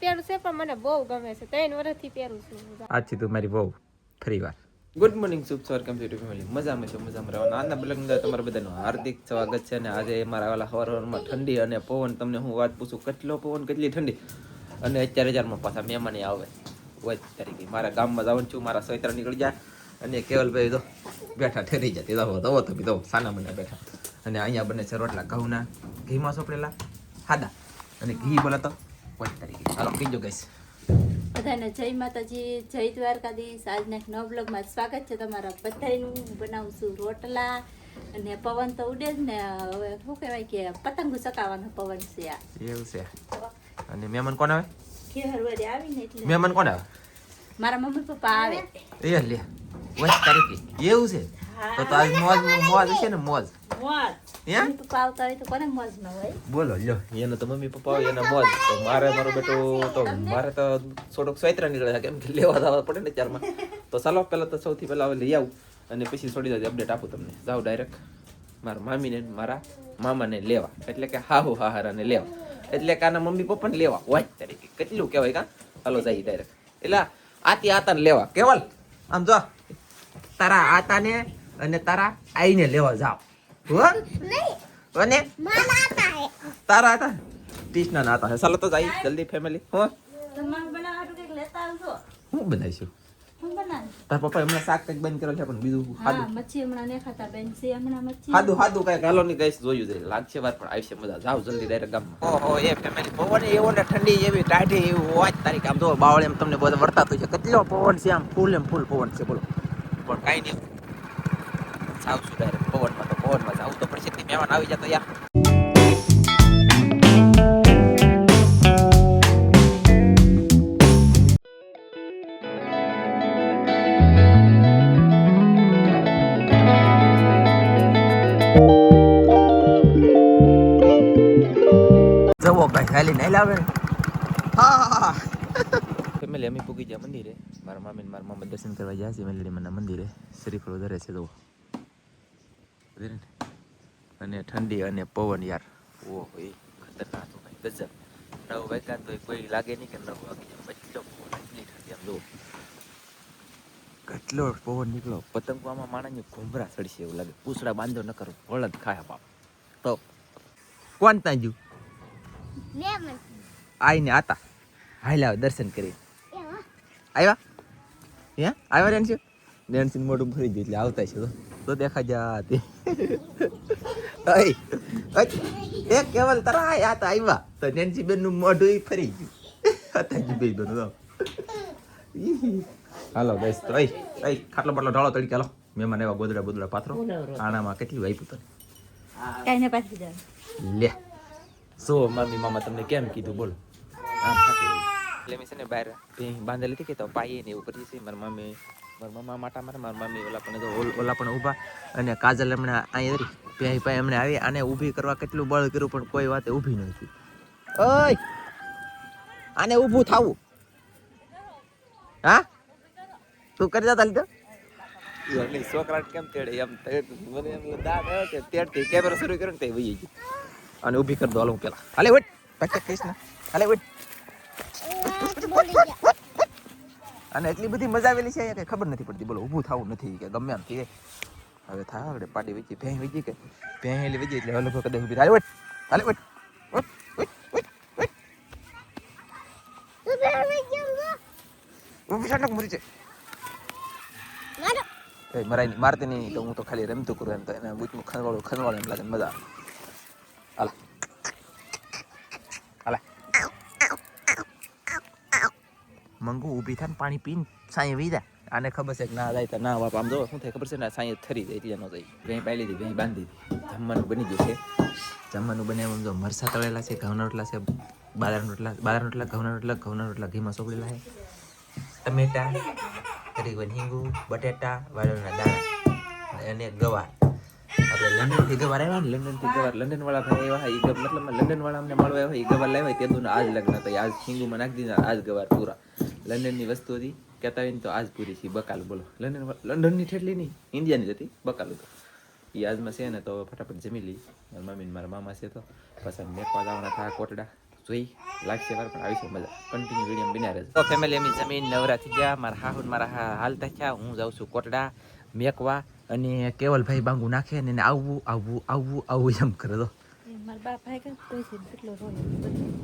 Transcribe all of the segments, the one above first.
પહેરું છે પણ મને બહુ ગમે છે. ત્રણ વર્ષથી પહેરું છું. આજથી તું મારી બહુ ફરી વાર. ગુડ મોર્નિંગ શુભ સવાર કેમ છે યુટ્યુબ ફેમિલી મજામાં છો મજામાં રહેવાનું. આજના બ્લોગની અંદર તમારા બધાનું હાર્દિક સ્વાગત છે અને આજે મારા વાલા હવારમાં ઠંડી અને પવન તમને હું વાત પૂછું કેટલો પવન કેટલી ઠંડી? અને અત્યારે હજારમાં પાછા મહેમાની આવે વચ તરીકે. મારા ગામમાં જવાનું છું મારા સોયત્રા નીકળી જાય અને કેવલભાઈ તો બેઠા ઠેરી જાય તો તો તમે તો સાના મને બેઠા. અને અહીંયા બને છે રોટલા ઘઉંના ઘીમાં સોપડેલા સાદા. અને ઘી બોલા તો વચ તરીકે. હાલો. કીજો ગઈશ બધાને જય માતાજી જય દ્વારકાધીશ. આજના એક નવ બ્લોગમાં સ્વાગત છે તમારા બધાનું. બનાવું છું રોટલા અને પવન તો ઉડે જ ને. હવે શું કહેવાય કે પતંગો ચકાવવાનો પવન છે આ. એવું છે. અને મહેમાન કોણ આવે? ખેહર વડે આવીને એટલે. મહેમાન કોણ આવે? મારા મમ્મી પપ્પા આવે. એ લે વચ તારીખે. એવું છે? તો તો આજ મોજ મોજ છે ને મોજ. બોલો લ્યો. એનો તો મમ્મી પપ્પા હોય એના મોજ. તો મારે મારો બેટો તો મારે તો થોડોક સ્વૈત્ર નીકળે છે. કેમ કે લેવા જવા પડે ને ચારમાં તો ચાલો પહેલાં તો સૌથી પહેલાં લઈ આવું અને પછી છોડી દઉં અપડેટ આપું તમને. જાઓ ડાયરેક્ટ મારા મામીને ને મારા મામાને લેવા. એટલે કે હાહુ હાહારાને લેવા. એટલે કે આના મમ્મી પપ્પાને લેવા. હોય તરીકે. કેટલું કહેવાય કા? હાલો જઈએ ડાયરેક્ટ એટલે આતી આતાને લેવા. કેવલ? આમ જો તારા આતાને અને તારા આઈને લેવા જાઓ. હો અને તારા હતા કૃષ્ણ ના હતા ચાલો તો જાય જલ્દી ફેમિલી હો તમારે બનાવવાનું કંઈક લેતા આવજો હું બનાવીશું હું બનાવ તાર પપ્પા હમણાં શાક કંઈક બંધ કરેલ છે પણ બીજું હા સાદું મચ્છી હમણાં નહીં ખાતા બેન છે હમણાં મચ્છી સાદું સાદું કઈ ગાલો ની ગઈસ જોયું છે લાગશે વાર પણ આવશે મજા જાવ જલ્દી ડાયરેક્ટ ગામ ઓહો એ ફેમિલી પવન એવો ને ઠંડી એવી ટાઢી એવી હોય તારીખ આમ જો બાવળ એમ તમને બધું વર્તાતું છે કેટલો પવન છે આમ ફૂલ એમ ફૂલ પવન છે બોલો પણ કાંઈ નહીં જાવશું ડાયરેક્ટ પવનમાં તો પવનમાં જાવ તો પડશે મહેમાન આવી જતો યાર જવો ભાઈ ખાલી નહીં લાવે હા ફેમિલી અમે પૂગી ગયા મંદિરે મારા મામી ને મારા મામા દર્શન કરવા ગયા છે મેલડીમાના મંદિરે શ્રીફળ વધારે છે ને? અને ઠંડી અને પવન યાર. ઓ એ ખતરનાક ભાઈ ગજબ. નવ વાગ્યા તો કોઈ લાગે નહીં કે નવ વાગે કેટલો પવન એટલી ઠંડી આમ જુઓ કેટલો પવન નીકળો. પતંગવામાં માણસને ઘૂમરા ચડશે એવું લાગે. પૂછડા બાંધો ન કરો વળદ ખાયા બાપ. તો કોણ ત્યાં જ્યું આઈને આતા. હાલ્યા દર્શન કરી આવ્યા હે? આવ્યા રેન્સી રેન્સી મોઢું ફરી ગયું એટલે આવતા છે તો. તો દેખા જા તે ઓય ઓય, એ કેવલ તરા આ તો આવ્યા તો નેન્સી બેનનું મોઢું ફરી ગયું. હતા જ બે બેન તો હાલો બસ તો ઓય ઓય ખાટલો બાટલો ઢાળો તડીકે હાલો. મહેમાન એવા ગોદડા બોદડા પાથરો. આણામાં કેટલી આપ્યું તને? કાંઈ પાછી જાવ લે. સો મમ્મી મામા તમને કેમ કીધું? બોલો. આમ. એટલે મેં છે ને બહાર બાંધેલી હતી કે તો પાઈએ ને એવું કરીએ છીએ. મારા મમ્મી મારા મમ્મા માટા મારે મારા મમ્મી ઓલા પણ ઓલા પણ ઊભા. અને કાજલ હમણાં અહીંયા રહી. ભેં પાસે હમણાં આવી આને ઊભી કરવા કેટલું બળ કર્યું પણ કોઈ વાતે ઊભી નથી ઓય! આને ઊભું થાવું. હા? તું કરી જતા લીધો છોકરા કેમ તેડે? એમ તેડ- મને એમ દાદ આવ્યો કે તેડતી કેમેરો શરૂ કર્યો ને તે વહી ગઈ. અને ઊભી કરી દો હાલ હું પેલા. હાલે વેટ પેક કહીશ ને. હાલે વેટ અને એટલી બધી મજા આવેલી છે કે ખબર નથી પડતી. બોલો ઊભું થવું નથી કે ગમે એમ કે. હવે થા આગળ પાડી વીજી ભેં વીજી કે. ભેં હેલી વીજી એટલે હલો કદાચ ઊભી થાય. વેટ હાલે વેટ મરાય નહીં મારતી નહીં તો હું તો ખાલી રમતું કરું એમ તો એને બૂચમાં ખનવાળું ખનવાળું એમ લાગે મજા આવે હાલે હાલે મંગુ ઊભી થાય પાણી પીને સાંઈ વી જાય આને ખબર છે કે ના જાય તો ના બાપ આમ જો શું થાય? ખબર છે ને સાંઈ થરી જાય એટલે ન જાય. ભેં પાડી દીધી ભેં બાંધી દીધી. જમવાનું બની ગયું છે. જમવાનું બને એમ જો મરસા તળેલા છે ઘઉંના રોટલા છે બાજરાના રોટલા બાજરાના રોટલા ઘઉંના રોટલા ઘઉંના રોટલા ઘીમાં સોપડેલા છે. ટમેટા કરી હિંગુ બટેટા વાલોના દાણા અને ગવાર. આપણે લંડનથી ગવાર આવ્યા ને લંડનથી ગવાર. લંડનવાળા ભાઈ આવ્યા એ મતલબ લંડનવાળા અમને મળવા આવ્યા એ ગવાર લાવ્યા તે દુનો આજ લગ્ન થઈ આજ હિંગુમાં નાખી દીધા આજ ગવાર પૂરા. લંડનની વસ્તુ હતી. કહેતા હોય ને તો આજ પૂરી છે બકાલ બોલો. લંડન લંડનની ઠેટલી નહીં ઇન્ડિયાની જ હતી બકાલ તો. એ આજમાં છે ને તો ફટાફટ જમી લઈ મારા મમ્મી મારા મામા છે તો. પછી મેકવા જવાના થયા કોટડા. જોઈ લાગશે વાર પણ આવીશું મજા. કન્ટિન્યુ વીડિયો બિના રહેશે તો ફેમિલી અમે જમીન નવરા થઈ ગયા. મારા હાહુ મારા હા હાલતા થયા. હું જાઉં છું કોટડા મેકવા અને કેવલભાઈ બાંગુ નાખે ને એને આવવું આવવું આવવું આવવું એમ કરે તો. છે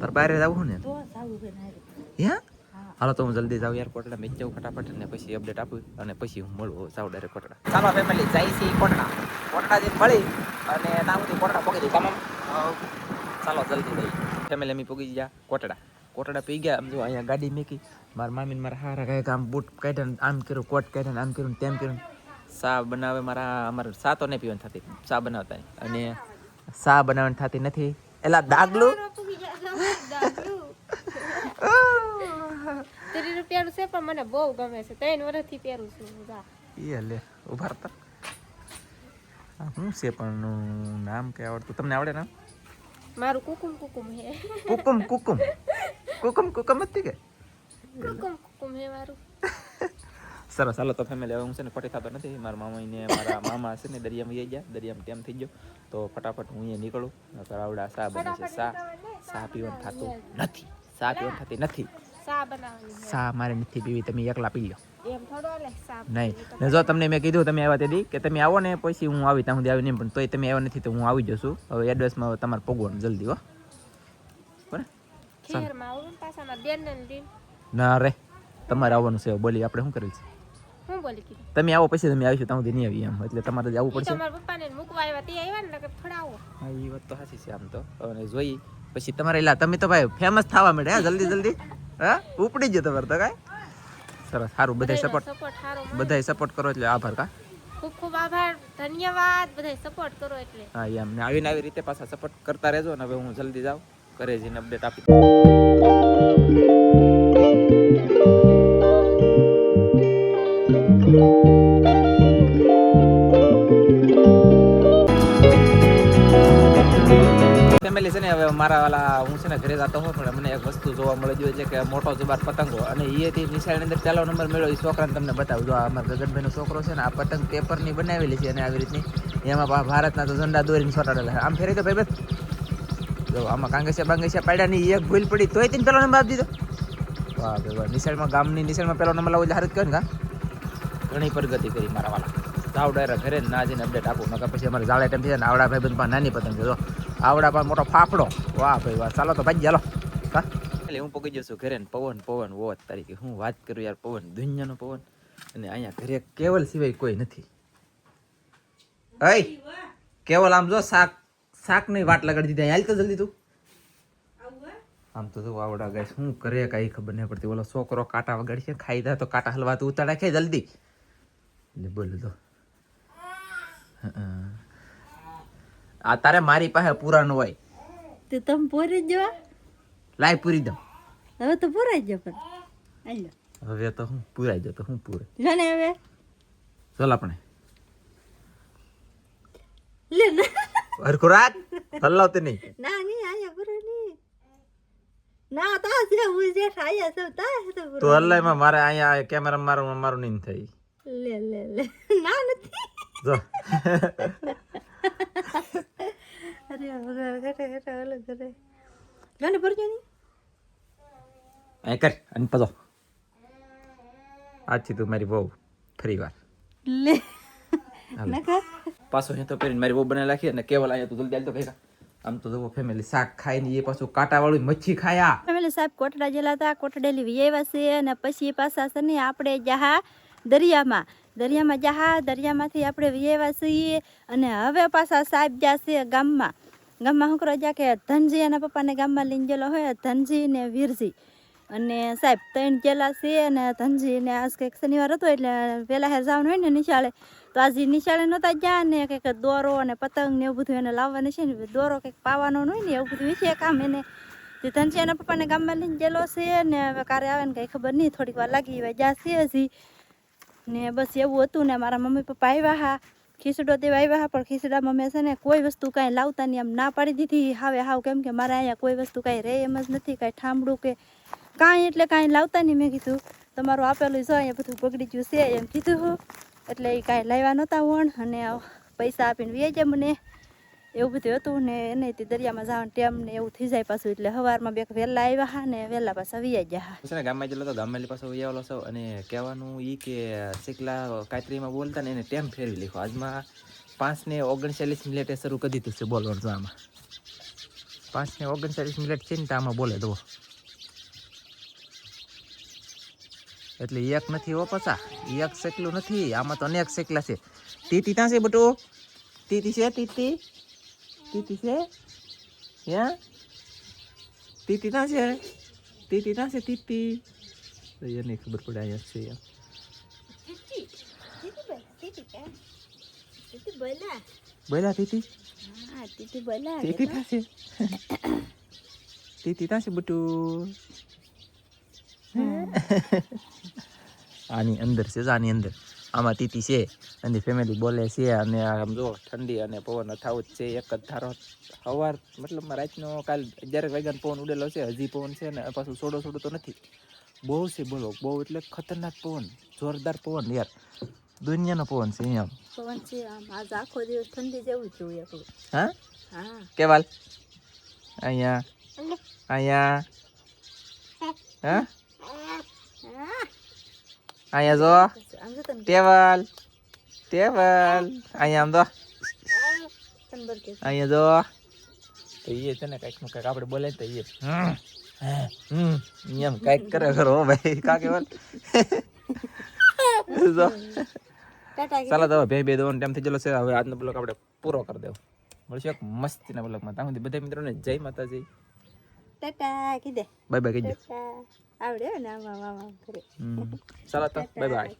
તાર બહાર જવું ને? તો ને હે હા? હાલો તો હું જલ્દી જાઉં યાર કોટડા મેચ જાઉં ફટાફટ ને પછી અપડેટ આપું અને પછી હું મળું જાઉં ડાયરેક્ટ કોટડા. ચાલો ફેમિલી જાય છે કોટડા. કોટડા જઈને મળી અને ના હું કોટડા પગી દઈ તમામ ચાલો જલ્દી જઈ ફેમિલી અમે પગી ગયા કોટડા. કોટડા પી ગયા આમ જો અહીંયા ગાડી મેકી. મારા મામીને મારા હારા કાંઈક આમ બૂટ કાઢ્યા આમ કર્યું કોટ કાઢ્યા આમ કર્યું તેમ કર્યું. સા બનાવે મારા અમારે સા તો નહીં પીવાની થતી. સા બનાવતા અને સા બનાવવાની થતી નથી. એલા દાગલું. ત્રીસ રૂપિયાનું છે પણ મને બહુ ગમે છે. ત્રણ વર્ષથી પહેરું છું જા. એ લે ઊભા રહેતા હું છે પણ નામ કે આવડતું? તમને આવડે નામ? મારું કુકુમ કુકુમ હે. કુકુમ કુકુમ. કુકુમ કુકુમ હતી કે? કુકુમ કુકુમ હે મારું. સરસ હાલો તો ફેમિલી હવે હું છે ને ખોટી થતો નથી. મારા મામાને મારા મામા છે ને દરિયામાં જઈ ગયા દરિયામાં ટેમ થઈ ગયો? તો ફટાફટ હું અહીંયા નીકળું. તો આવડા સા બને છે સા સા પીવાનું થતું નથી. સા પીવાનું થતી નથી. સા બનાવવાની સા મારે નથી પીવી તમે એકલા પી લો એમ થોડો લે સા નહીં. ને જો તમને મેં કીધું તમે આવ્યા તેથી કે તમે આવો ને પછી હું આવી ત્યાં સુધી આવી નહીં પણ તોય તમે આવ્યા નથી તો હું આવી જશું. હવે એડ્રેસમાં તમારે પગવાનું જલ્દી હો. બરાબર? ખેરમાં આવું પાછા મારા બેન ને ના રે તમારે આવવાનું છે. બોલી આપણે શું કરવી છે? હું બોલી કીધું? તમે આવો પછી તમે આવીશું ત્યાં સુધી નહીં આવી એમ. એટલે તમારે જ આવવું પડશે. મારા પપ્પાને મૂકવા આવ્યા તે આવ્યા ને નકર થોડા આવો. હા એ વાત તો સાચી છે આમ તો. જોઈ પછી તમારે એલા તમે તો ભાઈ ફેમસ થવા મળે હા જલ્દી જલ્દી. હા? ઉપડી જતો તમારે તો કાંઈ? સરસ સારું બધાય સપોર્ટ સપોર્ટ બધાય સપોર્ટ કરો એટલે આભાર કા? ખૂબ ખૂબ આભાર ધન્યવાદ બધાય સપોર્ટ કરો એટલે. હા એમ ને આવીને આવી રીતે પાછા સપોર્ટ કરતા રહેજો ને હવે હું જલ્દી જાઉં કરે જઈને અપડેટ આપી મારા વાલા હું છે ને ઘરે જતો હોઉં, પણ મને એક વસ્તુ જોવા મળી ગયું છે કે મોટો જુબાર પતંગો. અને એથી નિશાળની અંદર પહેલો નંબર મેળવ્યો એ છોકરાને તમને બતાવું. જો અમારા ગગનભાઈનો છોકરો છે ને, આ પતંગ પેપરની બનાવેલી છે અને આવી રીતની. એમાં ભારતના તો ઝંડા દોરીને છોટાડેલા આમ ફેરી તો ભાઈ બસ. જો આમાં કાંગસિયા બાંગસિયા પાડ્યા ની એક ભૂલ પડી, તોય તેને પેલો નંબર આપી દીધો. વાહ ભાઈ વાહ, નિશાળમાં ગામની નિશાળમાં પેલો નંબર લાવો હારત કહેવાય ને ઘણી પ્રગતિ કરી મારા વાલા. જાવ ડાયરા ઘરે ના જઈને અપડેટ આપું, નકર પછી અમારે જાળે ટાઈમ થઈ જાય આવડા ભાઈ બંધ નાની પતંગ જો. આવડા પણ મોટો ફાફડો. વાહ ભાઈ વાહ. ચાલો તો ભાઈ ચાલો. હા? એટલે હું પગી જશું ઘરે ને પવન પવન વોત તારીખે. હું વાત કરું યાર પવન દુનિયાનો પવન. અને અહીંયા ઘરે કેવલ સિવાય કોઈ નથી. અય કેવલ આમ જો શાક શાક નહીં વાટ લગાડી દીધી. હાલ તો જલ્દી તું. આમ તો તું આવડા ગાય શું કરે કઈ ખબર નહીં પડતી. ઓલો છોકરો કાંટા વગાડી છે ખાઈ દે તો કાંટા હલવા તું ઉતાડા કે જલ્દી. એટલે બોલ તો હં. આ તારે મારી પાસે પૂરા ન હોય. તો તમે પૂરી જ લાય પૂરી દઉં. હવે તો પૂરાઈ જ પણ. હાલો. હવે તો હું પૂરાઈ જતો હું પૂરે લો ને હવે. ચાલ આપણે. લે ના. હરખું રાખ હલાવતી નહીં. ના નહીં આયા પૂરો નહીં. ના તા છે હું જે આયા છે તા છે તો પૂરો. તું હલાઈમાં મારે અહીંયા કેમેરા મારું મારું નહીં થઈ લે લે લે. ના નથી. જો. અરે ભગવાન ઘટે ઘટે ઓલો ઘટે લો ને અહીં કર અને પજો આજથી તું મારી બહુ ફરી વાર. લે. પાછો અહીં તો પહેરીને મારી બહુ બનાવી રાખી અને કેવલ અહીંયા તું જલ્દી હાલ તો કઈ આમ તો જુઓ ફેમિલી શાક એ પાછું કાંટાવાળું મચ્છી ખાયા ફેમિલી સાહેબ કોટડા જેલા હતા કોટડેલી વિયેવા છે અને પછી પાછા છે ને આપણે જહા દરિયામાં દરિયામાં જહા દરિયામાંથી આપણે વિયેવા છીએ અને હવે પાછા સાહેબ જશે ગામમાં. ગામમાં શું કરવા જા કે ધનજી એના પપ્પાને ગામમાં લઈને ગયેલો હોય, ધનજી ને વીરજી. અને સાહેબ ત્રણ ગયેલા છે અને ધનજી ને આજ કંઈક શનિવાર હતો એટલે વહેલા હેર જવાનું હોય ને નિશાળે. તો આજે નિશાળે નહોતા ગયા ને કંઈક દોરો અને પતંગ ને એવું બધું એને લાવવાનું છે ને દોરો કંઈક પાવાનો હોય ને એવું બધું છે કામ એને. તે ધનજી એના પપ્પાને ગામમાં લઈને ગયેલો છે ને હવે કારે આવે ને કંઈ ખબર નહીં, થોડીક વાર લાગી જ્યાં છે હજી. ને બસ એવું હતું ને મારા મમ્મી પપ્પા આવ્યા હા ખીચડો દેવા આવ્યા હા, પણ ખીચડામાં મેં છે ને કોઈ વસ્તુ કાંઈ લાવતા નહીં આમ ના પાડી દીધી હાવે હાવ કેમ કે મારા અહીંયા કોઈ વસ્તુ કાંઈ રહે એમ જ નથી, કાંઈ ઠામડું કે કાંઈ એટલે કાંઈ લાવતા નહીં, મેં કીધું. તમારું આપેલું જો અહીંયા બધું બગડી ગયું છે એમ કીધું એટલે એ કાંઈ લાવ્યા નહોતા વણ, અને પૈસા આપીને વે જાય મને. એવું બધું હતું ને એને તે દરિયામાં જવાનું ટેમ ને એવું થઈ જાય પાછું. એટલે સવારમાં બે વહેલા આવ્યા હા ને વહેલા પાછા વિયા ગયા હા. ગામમાં જેલો તો ગામમાં પાછો ઉયાવલો છો અને કહેવાનું એ કે શીખલા કાતરીમાં બોલતા ને એને ટેમ ફેરવી લીધો. આજમાં પાંચ ને ઓગણચાલીસ મિનિટે શરૂ કરી દીધું છે બોલવાનું તો આમાં. પાંચ ને ઓગણચાલીસ મિનિટ છે ને તો આમાં બોલે તો. એટલે એક નથી હો પાછા. એક શેકલું નથી. આમાં તો અનેક શેકલા છે. તીતી ત્યાં છે બટુ? તીતી છે તીતી તીતી છે યા તીતી ત્યાં છે તીતી ત્યાં છે તીતી તો એને ખબર પડે અહીંયા છે એમ. બોલા તીતી હા તીતી બોલા તીતી ત્યાં છે તીતી ત્યાં છે બટુ આની અંદર છે જો આની અંદર આમાં તીતી છે અને ફેમિલી બોલે છે અને આમ જો ઠંડી અને પવન અથાવત છે એક જ ધારો સવાર મતલબ રાતનો કાલ અગિયાર વાગ્યાનો પવન ઉડેલો છે હજી પવન છે ને પાછું સોડો સોડો તો નથી. બહુ છે બોલો બહુ એટલે ખતરનાક પવન જોરદાર પવન યાર. દુનિયાનો પવન છે અહીંયા પવન છે આમ આજ આખો દિવસ ઠંડી જેવું જ જોઈએ હા? હા. કેવાલ અહીંયા. અહીંયા. હા? અહીંયા જો. કેવાલ ટેબલ ટેબલ અહીંયા આમ તો અહીંયા જો તો એ છે ને કંઈકનું કંઈક આપડે બોલે ને તો એ એમ કંઈક કરે ખરો ભાઈ કા કેવલ જો ટાટા ચાલો તો બે બે દોન ટાઈમ થઈ ગયેલો છે હવે આજનો બ્લોગ આપણે પૂરો કરી દેવો મળશે એક મસ્તીના બ્લોગમાં ત્યાં સુધી બધા મિત્રોને જય માતાજી ટાટા કીધે બાય બાય ટાટા આવડે ને આમાં આમ આમ કરે હમ. ચાલો તો બાય બાય